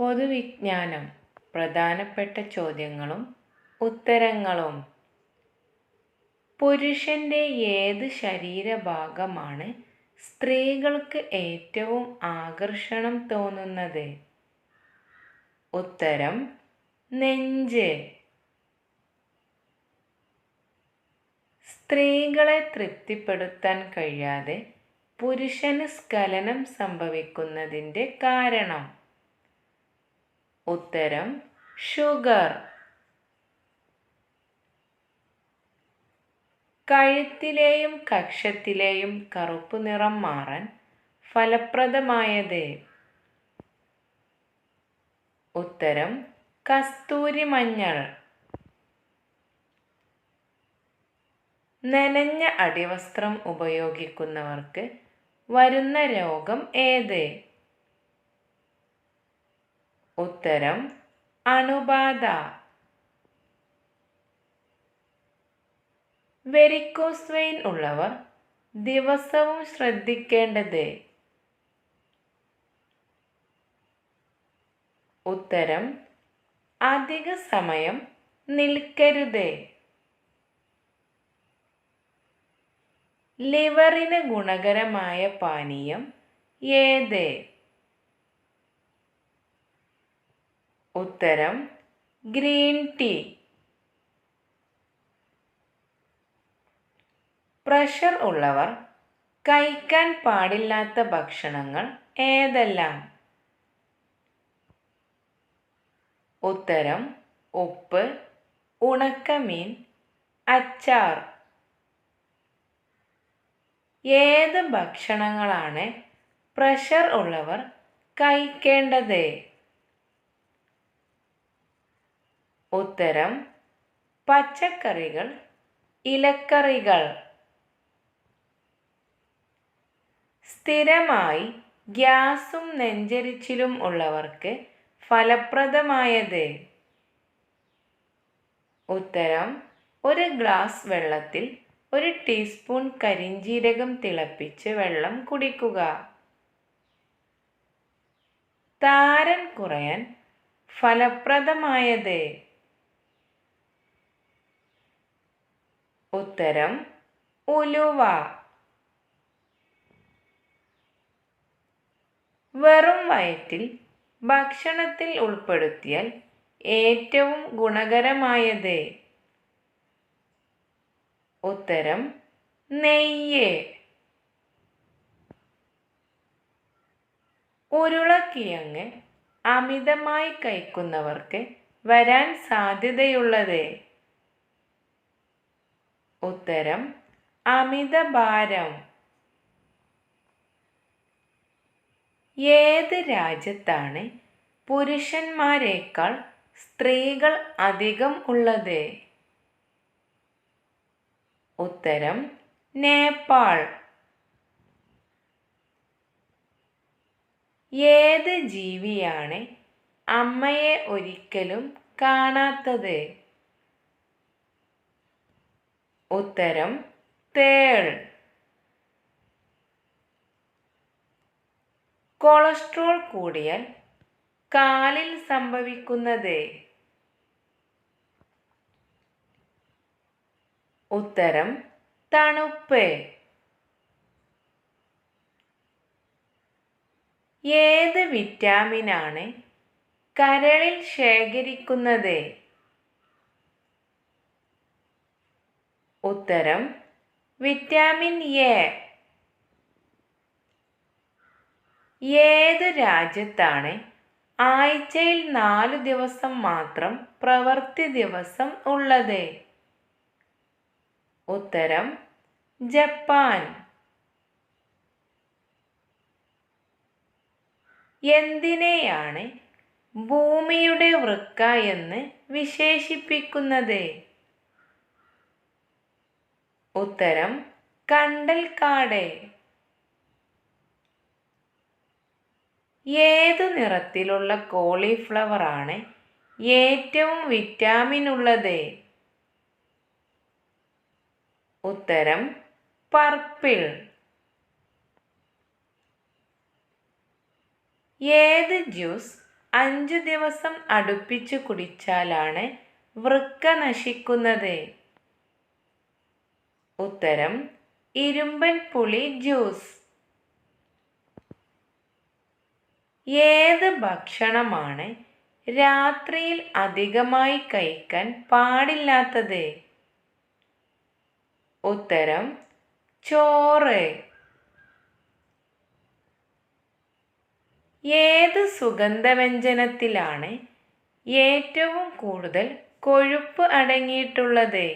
പൊതുവിജ്ഞാനം പ്രധാനപ്പെട്ട ചോദ്യങ്ങളും ഉത്തരങ്ങളും. പുരുഷന്റെ ഏത് ശരീരഭാഗമാണ് സ്ത്രീകൾക്ക് ഏറ്റവും ആകർഷണം തോന്നുന്നത്? ഉത്തരം നെഞ്ച്. സ്ത്രീകളെ തൃപ്തിപ്പെടുത്താൻ കഴിയാതെ പുരുഷന് സ്ഖലനം സംഭവിക്കുന്നതിന്റെ കാരണം. ഉത്തരം ഷുഗർ. കഴുത്തിലെയും കക്ഷത്തിലെയും കറുപ്പ് നിറം മാറാൻ ഫലപ്രദമായത്. ഉത്തരം കസ്തൂരി മഞ്ഞൾ. നനഞ്ഞ അടിവസ്ത്രം ഉപയോഗിക്കുന്നവർക്ക് വരുന്ന രോഗം ഏത്? ഉത്തരം അണുബാധ. വെരിക്കോസ് വെയിൻ ഉള്ളവർ ദിവസവും ശ്രദ്ധിക്കേണ്ടത്. ഉത്തരം അധിക സമയം നിൽക്കരുത്. ലിവറിന് ഗുണകരമായ പാനീയം ഏത്? ഉത്തരം ഗ്രീൻ ടീ. പ്രഷർ ഉള്ളവർ കഴിക്കാൻ പാടില്ലാത്ത ഭക്ഷണങ്ങൾ ഏതെല്ലാം? ഉത്തരം ഉപ്പ് ഉണക്കമീൻ അച്ചാർ. ഏത് ഭക്ഷണങ്ങളാണ് പ്രഷർ ഉള്ളവർ കഴിക്കേണ്ടത്? ഉത്തരം പച്ചക്കറികൾ ഇലക്കറികൾ. സ്ഥിരമായി ഗ്യാസും നെഞ്ചരിച്ചിലും ഉള്ളവർക്ക് ഫലപ്രദമായത്? ഉത്തരം ഒരു ഗ്ലാസ് വെള്ളത്തിൽ ഒരു ടീസ്പൂൺ കരിഞ്ചീരകം തിളപ്പിച്ച് വെള്ളം കുടിക്കുക. താരൻ കുറയാൻ ഫലപ്രദമായത്? ഉത്തരം ഉലുവ. വെറും വയറ്റിൽ ഭക്ഷണത്തിൽ ഉൾപ്പെടുത്തിയാൽ ഏറ്റവും ഗുണകരമായത്? ഉത്തരം നെയ്യ്. ഉരുളക്കിഴങ്ങ് അമിതമായി കഴിക്കുന്നവർക്ക് വരാൻ സാധ്യതയുള്ളത്? ഉത്തരം അമിതഭാരം. ഏത് രാജ്യത്താണ് പുരുഷന്മാരെക്കാൾ സ്ത്രീകൾ അധികം ഉള്ളത്? ഉത്തരം നേപ്പാൾ. ഏത് ജീവിയാണ് അമ്മയെ ഒരിക്കലും കാണാത്തത്? ഉത്തരം തേൾ കൊളസ്ട്രോൾ കൂടിയാൽ കാലിൽ സംഭവിക്കുന്നത്. ഉത്തരം തണുപ്പ്. ഏത് വിറ്റാമിനാണ് കരളിൽ ശേഖരിക്കുന്നത്? ഉത്തരം വിറ്റാമിൻ എ. ഏത് രാജ്യത്താണ് ആഴ്ചയിൽ നാല് ദിവസം മാത്രം പ്രവൃത്തി ദിവസം ഉള്ളത്? ഉത്തരം ജപ്പാൻ. എന്തിനെയാണ് ഭൂമിയുടെ വൃക്ക എന്ന് വിശേഷിപ്പിക്കുന്നത്? ഉത്തരം കണ്ടൽക്കാട്. ഏതു നിറത്തിലുള്ള കോളിഫ്ലവർ ആണ് ഏറ്റവും വിറ്റാമിൻ ഉള്ളത്? ഉത്തരം പർപ്പിൾ. ഏത് ജ്യൂസ് അഞ്ചു ദിവസം അടുപ്പിച്ചു കുടിച്ചാലാണ് വൃക്ക നശിക്കുന്നത്? ഉത്തരം ഇരുമ്പൻ പുളി ജ്യൂസ്. ഏത് ഭക്ഷണമാണ് രാത്രിയിൽ അധികമായി കഴിക്കാൻ പാടില്ലാത്തത്? ഉത്തരം ചോറ്. ഏത് സുഗന്ധവ്യഞ്ജനത്തിലാണ് ഏറ്റവും കൂടുതൽ കൊഴുപ്പ് അടങ്ങിയിട്ടുള്ളത്?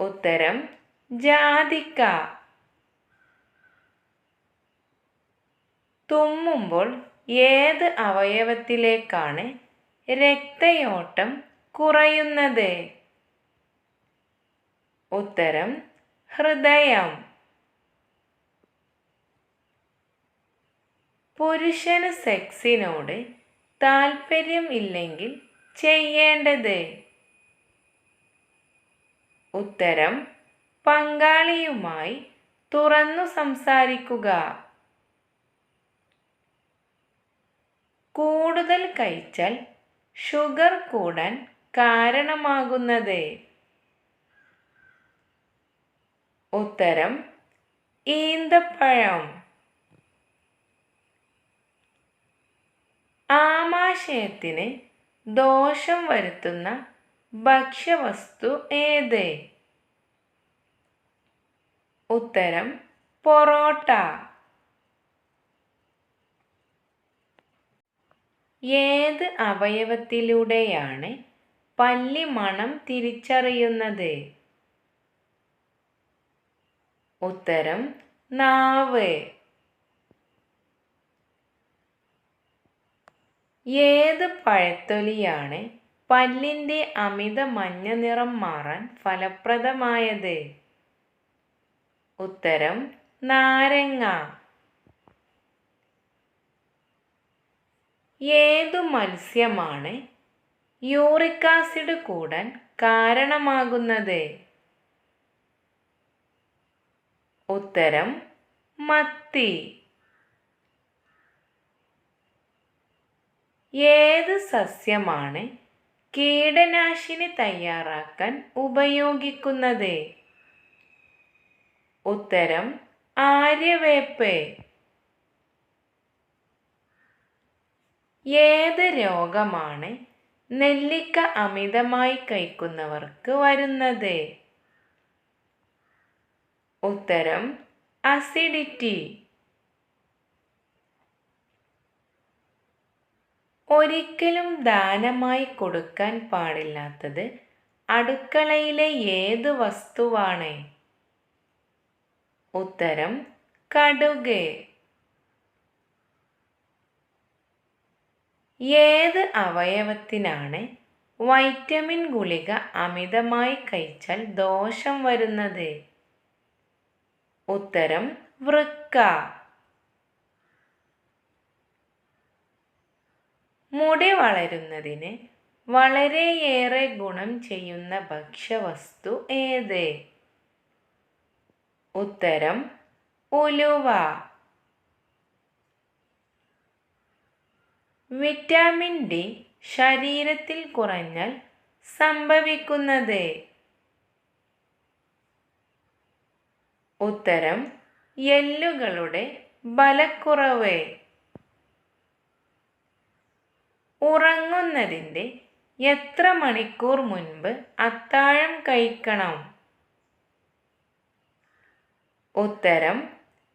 ഉത്തരം ജാതിക്ക. തുമ്മുമ്പോൾ ഏത് അവയവത്തിലേക്കാണ് രക്തയോട്ടം കുറയുന്നത്? ഉത്തരം ഹൃദയം. പുരുഷന് സെക്സിനോട് താല്പര്യം ഇല്ലെങ്കിൽ ചെയ്യേണ്ടത്? ഉത്തരം പങ്കാളിയുമായി തുറന്നു സംസാരിക്കുക. കൂടുതൽ കഴിച്ചാൽ ഷുഗർ കൂടാൻ കാരണമാകുന്നത്. ഉത്തരം ഈന്തപ്പഴം. ആമാശയത്തിന് ദോഷം വരുത്തുന്ന ഭക്ഷ്യവസ്തു ഏത്? ഉത്തരം പൊറോട്ട. ഏത് അവയവത്തിലൂടെയാണ് പല്ലി മണം തിരിച്ചറിയുന്നത്? ഉത്തരം നാവ്. ഏത് പഴത്തൊലിയാണ് പല്ലിന്റെ അമിത മഞ്ഞ നിറം മാറാൻ ഫലപ്രദമായത്? ഉത്തരം നാരങ്ങ. ഏതു മത്സ്യമാണ് യൂറിക് ആസിഡ് കൂടാൻ കാരണമാകുന്നത്? ഉത്തരം മത്തി. ഏത് സസ്യമാണ് കീടനാശിനി തയ്യാറാക്കാൻ ഉപയോഗിക്കുന്നത്? ഉത്തരം ആര്യവേപ്പ്. ഏത് രോഗമാണ് നെല്ലിക്ക അമിതമായി കഴിക്കുന്നവർക്ക് വരുന്നത്? ഉത്തരം അസിഡിറ്റി. ഒരിക്കലും ദാനമായി കൊടുക്കാൻ പാടില്ലാത്തത് അടുക്കളയിലെ ഏത് വസ്തുവാണ്? ഉത്തരം കടുക്. ഏത് അവയവത്തിനാണ് വൈറ്റമിൻ ഗുളിക അമിതമായി കഴിച്ചാൽ ദോഷം വരുന്നത്? ഉത്തരം വൃക്ക. മുടി വളരുന്നതിന് വളരെയേറെ ഗുണം ചെയ്യുന്ന ഭക്ഷ്യവസ്തു ഏത്? ഉത്തരം ഉലുവ. വിറ്റാമിൻ ഡി ശരീരത്തിൽ കുറഞ്ഞാൽ സംഭവിക്കുന്നത്? ഉത്തരം എല്ലുകളുടെ ബലക്കുറവ്. ഉറങ്ങുന്നതിന്റെ എത്ര മണിക്കൂർ മുൻപ് അത്താഴം കഴിക്കണം? ഉത്തരം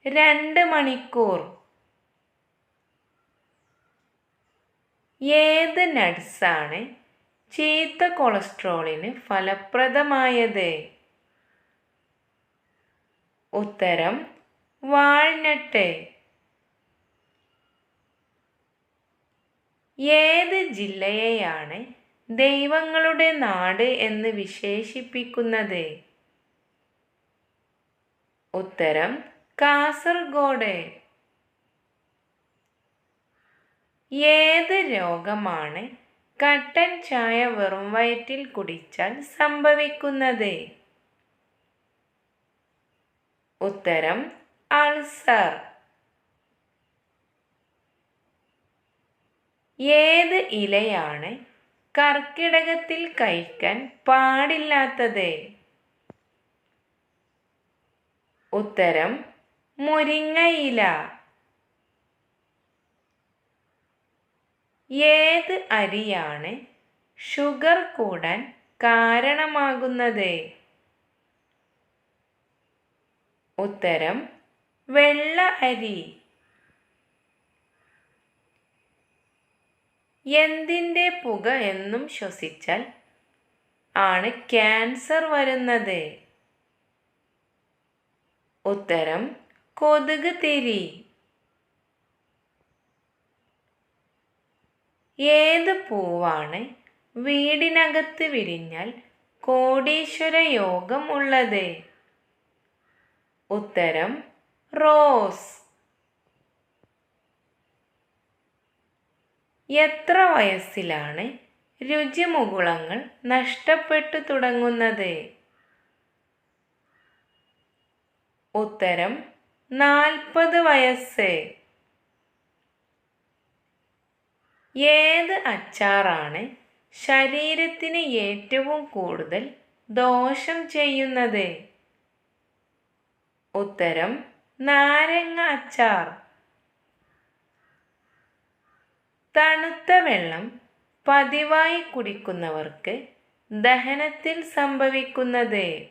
രണ്ട് മണിക്കൂർ. ഏത് നട്സാണ് ചീത്ത കൊളസ്ട്രോളിന് ഫലപ്രദമായത്? ഉത്തരം വാൾനട്ട്. ഏത് ജില്ലയെയാണ് ദൈവങ്ങളുടെ നാട് എന്ന് വിശേഷിപ്പിക്കുന്നത്? ഉത്തരം കാസർഗോഡ്. ഏത് രോഗമാണ് കട്ടൻ ചായ വെറും വയറ്റിൽ കുടിച്ചാൽ സംഭവിക്കുന്നത്? ഉത്തരം അൾസർ. ഏത് ഇലയാണ് കർക്കിടകത്തിൽ കഴിക്കാൻ പാടില്ലാത്തത്? ഉത്തരം മുരിങ്ങയില ഏത് അരിയാണ് ഷുഗർ കൂടാൻ കാരണമാകുന്നത്? ഉത്തരം വെള്ള അരി. എന്തിന്റെ പുക എന്നും ശ്വസിച്ചാൽ ആണ് ക്യാൻസർ വരുന്നത്. ഉത്തരം കൊതുക് തിരി. ഏത് പൂവാണ് വീടിനകത്ത് വിരിഞ്ഞാൽ കോടീശ്വര യോഗം ഉള്ളത്? ഉത്തരം റോസ്. എത്ര വയസ്സിലാണ് രുചിമുകുളങ്ങൾ നഷ്ടപ്പെട്ടു തുടങ്ങുന്നത്? ഉത്തരം നാൽപ്പത് വയസ്സ്. ഏത് അച്ചാറാണ് ശരീരത്തിന് ഏറ്റവും കൂടുതൽ ദോഷം ചെയ്യുന്നത്? ഉത്തരം നാരങ്ങ അച്ചാർ. തണുത്ത വെള്ളം പതിവായി കുടിക്കുന്നവർക്ക് ദഹനത്തിൽ സംഭവിക്കുന്നത്.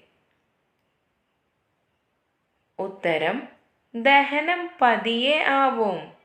ഉത്തരം ദഹനം പതിയെ ആവും.